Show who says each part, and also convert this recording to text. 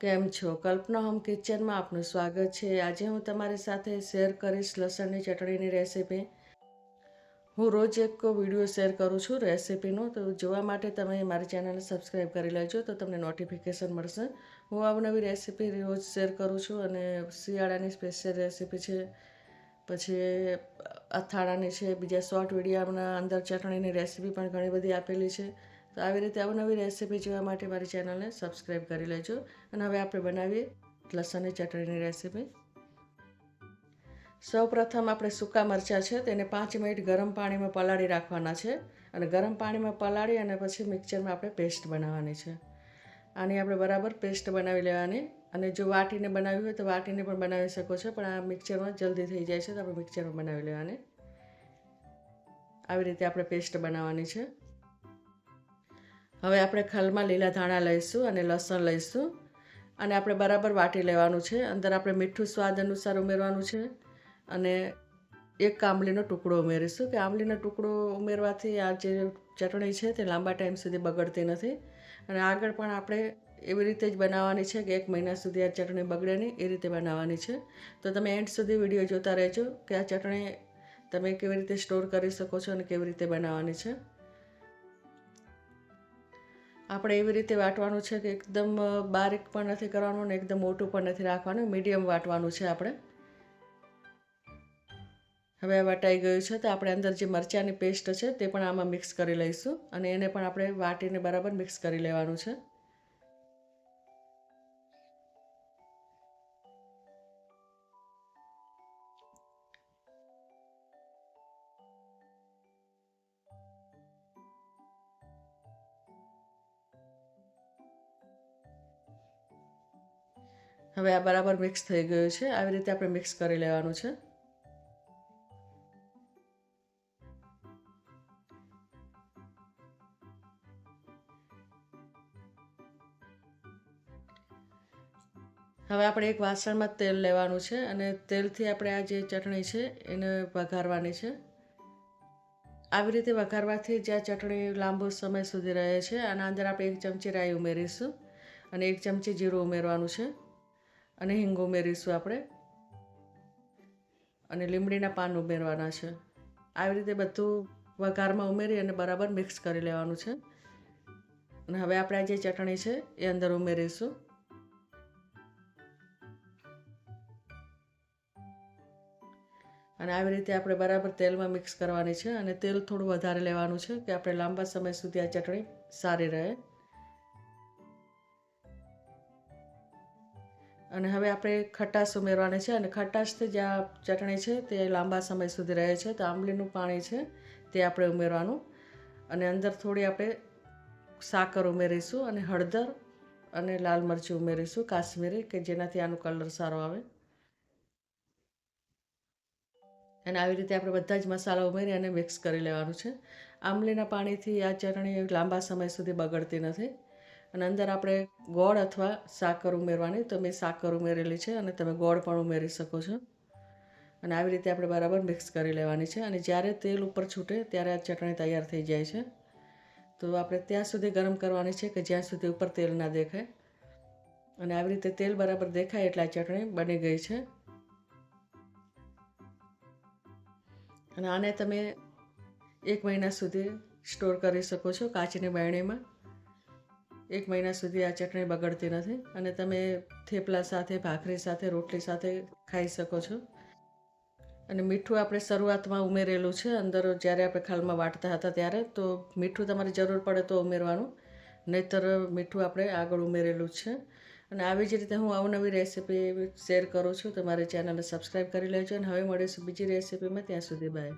Speaker 1: કેમ છો? કલ્પના હોમ કિચનમાં આપનું સ્વાગત છે. આજે હું તમારી સાથે શેર કરીશ લસણની ચટણીની રેસીપી. હું રોજ એક વીડિયો શેર કરું છું રેસીપીનો. તો જોવા માટે તમે મારી ચેનલને સબસ્ક્રાઈબ કરી લેજો તો તમને નોટિફિકેશન મળશે. હું અવનવી રેસીપી રોજ શેર કરું છું અને શિયાળાની સ્પેશિયલ રેસીપી છે. પછી અથાણાની છે, બીજા શોર્ટ વિડીયોના અંદર ચટણીની રેસીપી પણ ઘણી બધી આપેલી છે. તો આવી રીતે અવનવી રેસીપી જોવા માટે મારી ચેનલને સબસ્ક્રાઈબ કરી લેજો અને હવે આપણે બનાવીએ લસણની ચટણીની રેસીપી. સૌ પ્રથમ આપણે સૂકા મરચાં છે તેને પાંચ મિનિટ ગરમ પાણીમાં પલાળી રાખવાના છે અને ગરમ પાણીમાં પલાળી અને પછી મિક્સરમાં આપણે પેસ્ટ બનાવવાની છે. આની આપણે બરાબર પેસ્ટ બનાવી લેવાની અને જો વાટીને બનાવી હોય તો વાટીને પણ બનાવી શકો છો, પણ આ મિક્સરમાં જલ્દી થઈ જાય છે તો આપણે મિક્સરમાં બનાવી લેવાની. આવી રીતે આપણે પેસ્ટ બનાવવાની છે. હવે આપણે ખલમાં લીલા ધાણા લઈશું અને લસણ લઈશું. અને આપણે બરાબર વાટી લેવાનું છે. અંદર આપણે મીઠું સ્વાદ અનુસાર ઉમેરવાનું છે. અને એક આંબલીનો ટુકડો ઉમેરીશું કે આંબલીનો ટુકડો ઉમેરવાથી આ જે ચટણી છે તે લાંબા ટાઈમ સુધી બગડતી નથી. અને આગળ પણ આપણે એવી રીતે જ બનાવવાની છે કે એક મહિના સુધી આ ચટણી બગડે નહીં, એ રીતે બનાવવાની છે. તો તમે એન્ડ સુધી વીડિયો જોતા રહેજો કે આ ચટણી તમે કેવી રીતે સ્ટોર કરી શકો છો અને કેવી રીતે બનાવવાની છે. આપણે એવી રીતે વાટવાનું છે કે એકદમ બારીક પણ નથી કરવાનું ને એકદમ મોટું પણ નથી રાખવાનું, મીડિયમ વાટવાનું છે આપણે. હવે વટાઈ ગયું છે તો આપણે અંદર જે મરચાંની પેસ્ટ છે તે પણ આમાં મિક્સ કરી લઈશું અને એને પણ આપણે વાટીને બરાબર મિક્સ કરી લેવાનું છે. હવે આ બરાબર મિક્સ થઈ ગયું છે. આવી રીતે આપણે મિક્સ કરી લેવાનું છે. હવે આપણે એક વાસણમાં તેલ લેવાનું છે અને તેલથી આપણે આ જે ચટણી છે એને વઘારવાની છે. આવી રીતે વઘારવાથી જે આ ચટણી લાંબો સમય સુધી રહે છે આના અંદર આપણે એક ચમચી રાઈ ઉમેરીશું અને એક ચમચી જીરું ઉમેરવાનું છે. અને હિંગ ઉમેરીશું આપણે. અને લીમડીના પાન ઉમેરવાના છે. આવી રીતે બધું વઘારમાં ઉમેરી અને બરાબર મિક્સ કરી લેવાનું છે. અને હવે આપણે આ જે ચટણી છે એ અંદર ઉમેરીશું. અને આવી રીતે આપણે બરાબર તેલમાં મિક્સ કરવાની છે અને તેલ થોડું વધારે લેવાનું છે કે આપણે લાંબા સમય સુધી આ ચટણી સારી રહે. અને હવે આપણે ખટાશ ઉમેરવાની છે અને ખટાશથી જે આ ચટણી છે તે લાંબા સમય સુધી રહે છે, તો આંબલીનું પાણી છે તે આપણે ઉમેરવાનું. અને અંદર થોડી આપણે સાકર ઉમેરીશું અને હળદર અને લાલ મરચી ઉમેરીશું, કાશ્મીરી, કે જેનાથી આનો કલર સારો આવે. અને આવી રીતે આપણે બધા જ મસાલા ઉમેરી અને મિક્સ કરી લેવાનું છે. આંબલીના પાણીથી આ ચટણી લાંબા સમય સુધી બગડતી નથી. અને અંદર આપણે ગોળ અથવા સાકર ઉમેરવાની. તો મેં સાકર ઉમેરેલી છે અને તમે ગોળ પણ ઉમેરી શકો છો. અને આવી રીતે આપણે બરાબર મિક્સ કરી લેવાની છે. અને જ્યારે તેલ ઉપર છૂટે ત્યારે આ ચટણી તૈયાર થઈ જાય છે. તો આપણે ત્યાં સુધી ગરમ કરવાની છે કે જ્યાં સુધી ઉપર તેલ ના દેખાય. અને આવી રીતે તેલ બરાબર દેખાય એટલે આ ચટણી બની ગઈ છે. અને આને તમે એક મહિના સુધી સ્ટોર કરી શકો છો કાચની બાયણીમાં. એક મહિના સુધી આ ચટણી બગડતી નથી અને તમે થેપલા સાથે, ભાખરી સાથે, રોટલી સાથે ખાઈ શકો છો. અને મીઠું આપણે શરૂઆતમાં ઉમેરેલું છે. અંદર જ્યારે આપણે ખાલમાં વાટતા હતા ત્યારે તો મીઠું તમારે જરૂર પડે તો ઉમેરવાનું. નહીતર મીઠું આપણે આગળ ઉમેરેલું છે. અને આવી જ રીતે હું અવનવી રેસીપી શેર કરું છું. તમારી મારી ચેનલને સબસ્ક્રાઈબ કરી લેજો અને હવે મળીશું બીજી રેસીપીમાં. ત્યાં સુધી બાય.